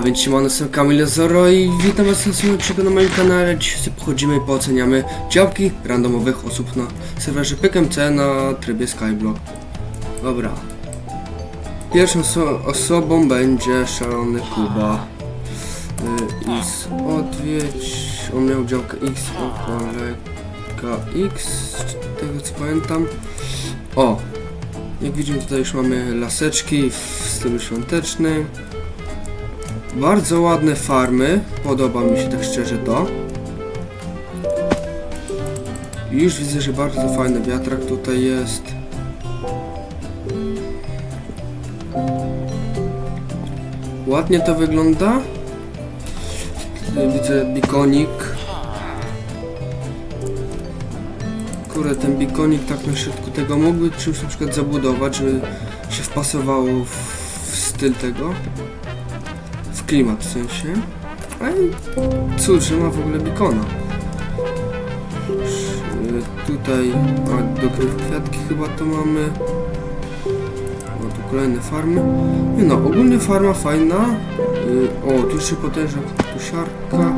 A więc siemano, jestem Kamil Zoro i witam was na następnym na moim kanale. Dzisiaj pochodzimy i pooceniamy działki randomowych osób na serwerze PKMC na trybie Skyblock. Dobra. Pierwszą oso osobą będzie szalony Kuba. Y, X odwiedź. On miał działkę X, o kolega X, tego co pamiętam. O! Jak widzimy tutaj już mamy laseczki w stylu świątecznym. Bardzo ładne farmy. Podoba mi się tak szczerze to. Już widzę, że bardzo fajny wiatrak tutaj jest. Ładnie to wygląda. Tutaj widzę bikonik. Kurde, ten bikonik tak na środku tego mógłby czymś na przykład zabudować, żeby się wpasowało w, styl tego klimat w sensie. Ale że ma w ogóle bikona. Tutaj a, do kwiatki chyba to mamy. O, tu kolejne farmy. No, ogólnie farma fajna. E, O, tu jeszcze potężna tusiarka.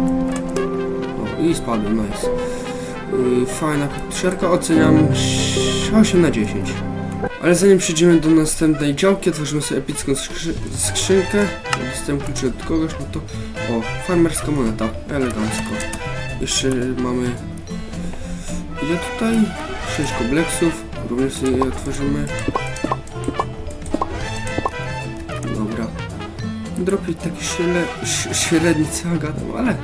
O, i spadłem, nice. E, Fajna tusiarka, oceniam 8 na 10. Ale zanim przejdziemy do następnej działki, otworzymy sobie epicką skrzy skrzynkę. Dostałem klucze od kogoś, no to... O, farmerska moneta, elegancko. Jeszcze mamy... Ile tutaj? 6 kompleksów, również sobie je otworzymy. Dobra. Dropić taki śle średni, gadam, ale...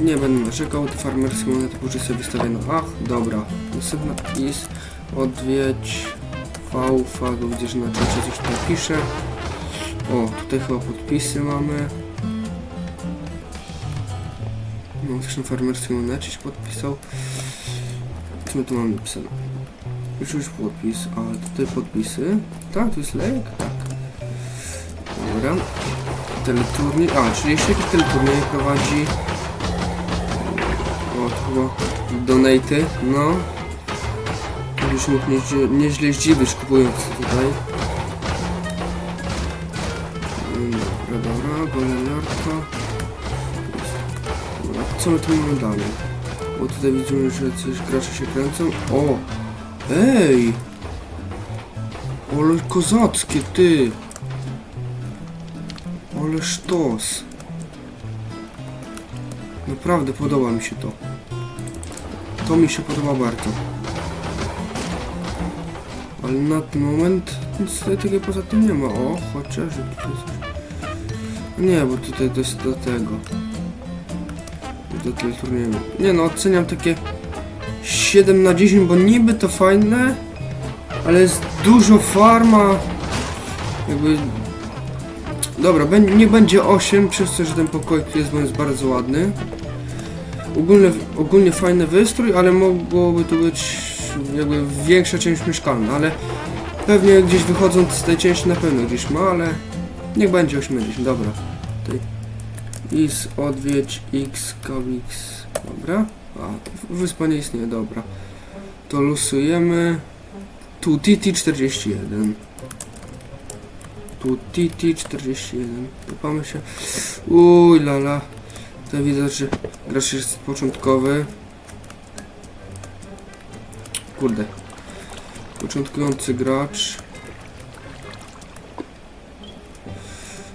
Nie będę narzekał, te farmerskie monety później sobie wystawię ach, dobra. Następna is, odwiedź, V, V, widzę, że na czacie coś tam pisze. O, tutaj chyba podpisy mamy. No, też na farmerskim się podpisał. Co my tu mamy napisane? Już już podpis, a tutaj podpisy. Tak, tu jest lejek? Tak. Dobra. Teleturniej, a, czyli jeszcze jakiś teleturniej prowadzi. O, chyba donaty, no. Już mógł nieźle, nieźle zdziwić kupując tutaj. Mm, Dobra, dobra, goleniarka. Dobra, Co my tu mamy dalej? Bo tutaj widzimy, że coś gracze się kręcą. O! Ej! Ale kozackie, ty! Ale sztos! Naprawdę podoba mi się to. To mi się podoba bardzo. Ale na ten moment nic tutaj takiego poza tym nie ma. O, chociaż tutaj coś... Nie, bo tutaj to jest do tego. Do tego turnieju. Nie no, oceniam takie 7 na 10, bo niby to fajne, ale jest dużo farma. Jakby... Dobra, nie będzie 8, przez to, że ten pokój jest, bo jest bardzo ładny. Ogólnie, ogólnie fajny wystrój, ale mogłoby tu być jakby większa część mieszkalna, ale pewnie gdzieś wychodząc z tej części na pewno gdzieś ma, ale niech będzie 80, dobra. Tutaj is, odwiedź, x, comics, dobra. A, wyspa nie istnieje, dobra. To losujemy. Tu TT41. Tu TT41. Tupamy się. Uj, lala. Tutaj widzę, że gracz jest początkowy. Kurde. Początkujący gracz.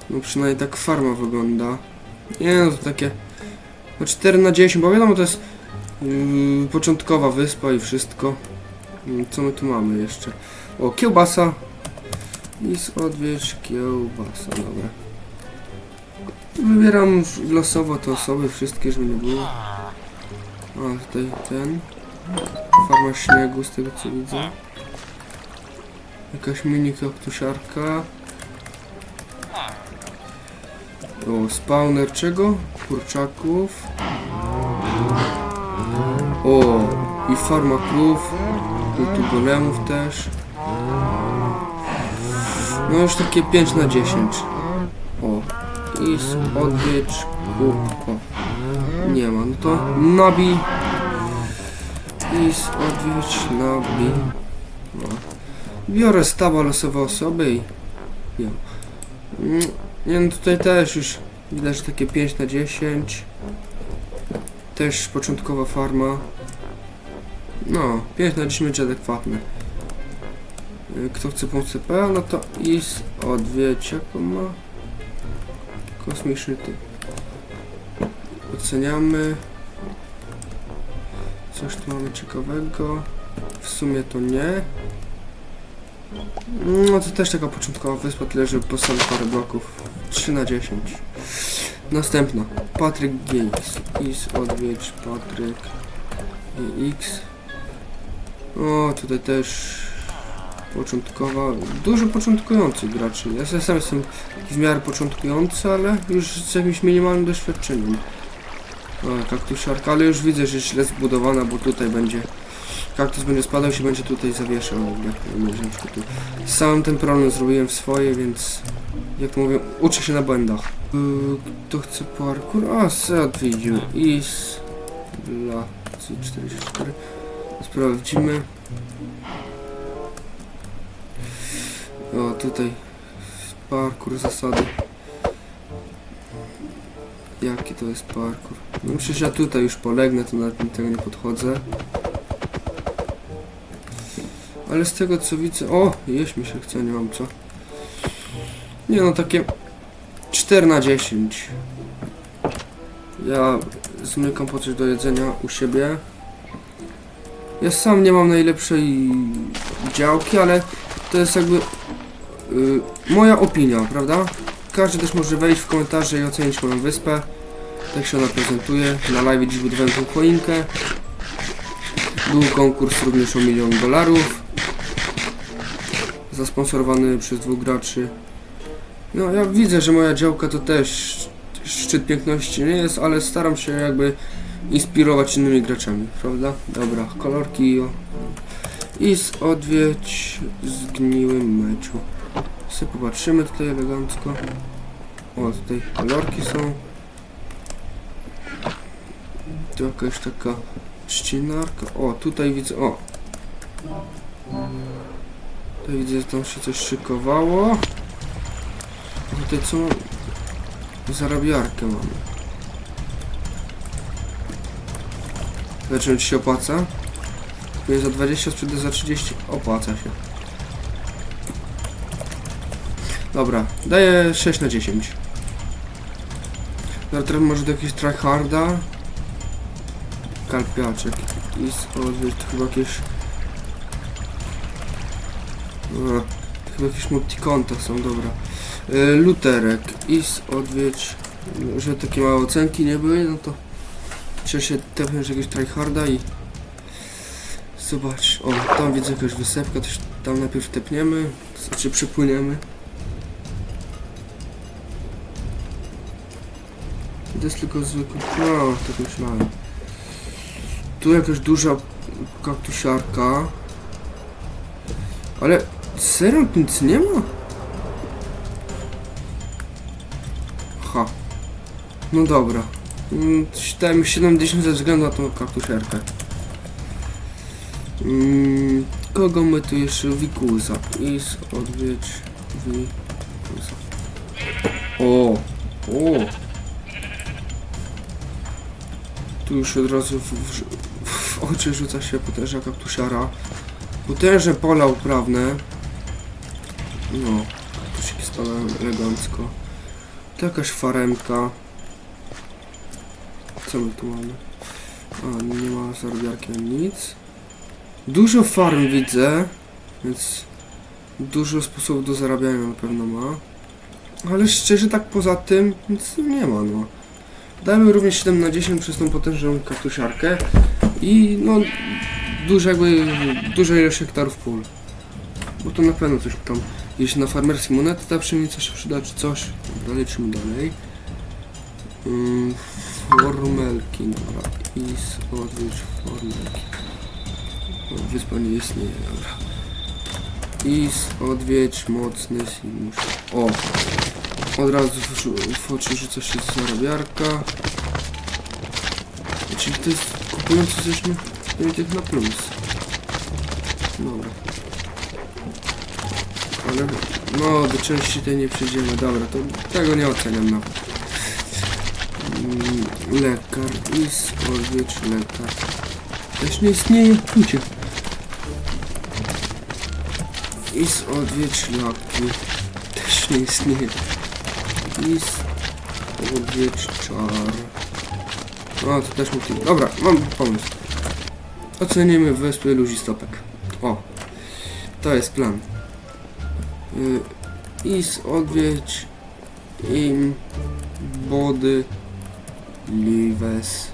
No przynajmniej tak farma wygląda. Nie no, to takie... No 4 na 10, bo wiadomo to jest yy, początkowa wyspa i wszystko. Mm, Co my tu mamy jeszcze? O, kiełbasa. Z odwiedź kiełbasa, dobra. Wybieram losowo te osoby, wszystkie, żeby nie było. A, tutaj ten. Farma śniegu, z tego co widzę. Jakaś mini kaktusiarka. O, spawner czego? Kurczaków. O, i farma krów. Tu golemów też. No już takie 5 na 10. O, i odwiedź kup. O, nie ma, no to nabi. I odwiedź nabi. No. Biorę stawa losowe osoby i... Ja. Mm, Nie no tutaj też już widać takie 5 na 10. Też początkowa farma. No, 5 na 10 będzie adekwatne. Y, Kto chce pomóc CPA, no to is odwiedź, jaką ma? Kosmiczny typ. Oceniamy. Coś tu mamy ciekawego. W sumie to nie. No to też taka początkowa wyspa, tyle że postawię parę bloków. 3 na 10. Następna. Patryk Games. Is odwiedź Patryk X. O, tutaj też początkowa. Dużo początkujących graczy. Ja sam jestem w miarę początkujący, ale już z jakimś minimalnym doświadczeniem. O, kaktusiarka, ale już widzę, że źle zbudowana, bo tutaj będzie kaktus będzie spadał się będzie tutaj zawieszał jakby. Będzie tu. Sam ten problem zrobiłem w swoje, więc jak mówię, uczę się na błędach. Yy, Kto chce parkour? A, se odwiedził. Is dla C44. Sprawdzimy. O, tutaj parkour zasady. Jaki to jest parkour? No przecież ja tutaj już polegnę, to nawet tego nie podchodzę. Ale z tego co widzę... O! Jeść mi się chce, nie mam co. Nie no, takie 4 na 10. Ja zmykam po coś do jedzenia u siebie. Ja sam nie mam najlepszej działki, ale to jest jakby y, moja opinia, prawda? Każdy też może wejść w komentarze i ocenić moją wyspę. Tak się ona prezentuje. Na live dziś budowałem tą choinkę. Był konkurs również o milion dolarów. Zasponsorowany przez dwóch graczy. No ja widzę, że moja działka to też szczyt piękności nie jest, ale staram się jakby inspirować innymi graczami, prawda? Dobra, kolorki i z odwiedź zgniłym meczu. Sobie popatrzymy tutaj elegancko. O, tutaj kolorki są. Tu jakaś taka ścinarka. O, tutaj widzę, o. Tutaj widzę, że tam się coś szykowało. A tutaj co? Zarabiarkę mamy. Zobaczymy, czy się opłaca. Kupuję za 20, sprzedaję za 30. Opłaca się. Dobra, daję 6 na 10. Dobra, teraz może do jakiegoś tryharda. Kalpiaczek. I z, o, to chyba jakieś... A, to chyba jakieś multikonta są, dobra. Y, luterek. I z odwiedź... Że takie małe ocenki nie były, no to... Trzeba się tepnąć jakiegoś tryharda i... Zobacz, o, tam widzę jakąś wysepkę, to się tam najpierw tepniemy, znaczy przypłyniemy. To jest tylko zwykły. No, tak myślałem. Tu jakaś duża kaktusiarka. Ale serio nic nie ma? Ha. No dobra. Mm, Dałem 70 ze względu na tą kaktusiarkę. Mm, kogo my tu jeszcze? Wikuza. Is odwiedź Wikuza. O! O! Tu już od razu w, w, w oczy rzuca się potężna kaktusiara. Potężne pola uprawne. No, kaktusiki spadają elegancko. To jakaś faremka. Co my tu mamy? A, nie ma zarabiarki ani nic. Dużo farm widzę, więc dużo sposobów do zarabiania na pewno ma. Ale szczerze tak poza tym nic nie ma, no. Dajmy również 7 na 10 przez tą potężną kaktusiarkę i no duże jakby, duża ilość hektarów pól. Bo to na pewno coś tam, jeśli na farmerskie monety ta pszenica się przyda czy coś, dobra, lecimy dalej. Ym, formelki, dobra, i z odwiedź formelki. O, Wyspa nie istnieje, dobra. I z odwiedź mocny simusz. O! Od razu w, oczy rzuca się zarabiarka. Czyli to jest kupujący coś tych na plus. Dobra. Ale No, do części tej nie przejdziemy. Dobra, to tego nie oceniam nawet. Mm, Lekar, is, odwiedź, lekar. Też nie istnieje. Pójdzie. Is, odwiedź, laki. Też nie istnieje. Is, odwiedź, czar. O, to też tu. Dobra, mam pomysł. Ocenimy wyspy Luzistopek. O, to jest plan. Y, Is, odwiedź, im, body, liwes.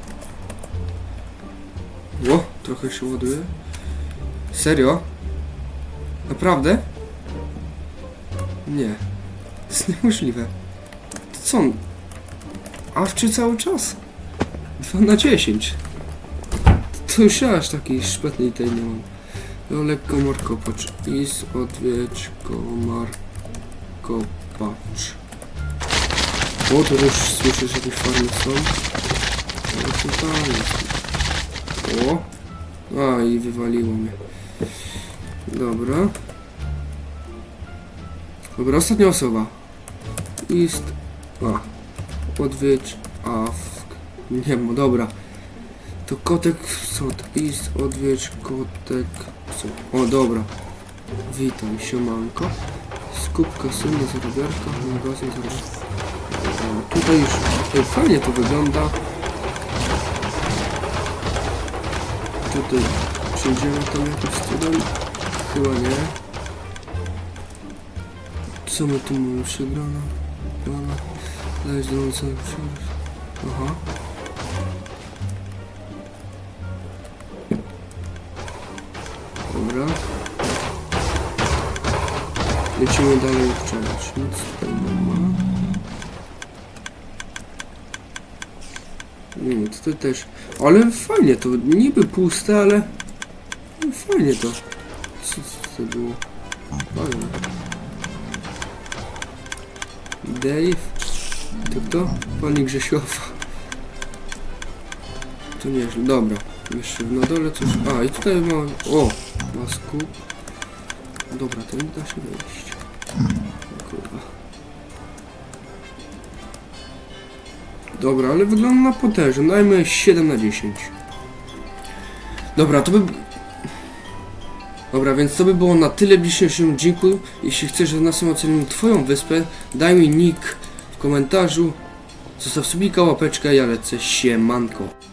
O, trochę się ładuje. Serio? Naprawdę? Nie. To jest niemożliwe. Co on? Awczy cały czas? 2 na 10. To już ja aż takiej szpetnej tej nie mam. No lekko markopacz. Is odwiedź komar kopacz. O, to już słyszę, że jakieś farmy są. No tutaj jest. O! A, i wywaliło mnie. Dobra. Dobra, ostatnia osoba. Ist. A. Odwiedź. Awk. Nie ma, dobra. To kotek sod. Ist. Odwiedź kotek. O, dobra. Witam, siemanko. Skupka syna zarabiarka. Magazyn zarabiarka. Tutaj już tutaj fajnie to wygląda. Tutaj przejdziemy tam jakimś cudem. Chyba nie. Co my tu mamy? Przegrana. Plana. Dajesz do przyjść. Aha. Dobra. Lecimy dalej wczoraj. Nic tutaj nie ma. Nie, tutaj też. Ale fajnie to. Niby puste, ale. Fajnie to. Co, co to było? Fajnie. Dave? To kto? Pani Grzesiowa. To nieźle. Dobra. Jeszcze na dole coś. A i tutaj ma. O! Ma skup. Dobra, to nie da się wejść. Kurwa. Dobra, ale wygląda na potężę. Dajmy 7 na 10. Dobra, to by... Dobra, więc to by było na tyle w dzisiejszym odcinku. Jeśli chcesz, że nas ocenimy Twoją wyspę, daj mi nick w komentarzu. Zostaw subika, łapeczkę, ja lecę, siemanko.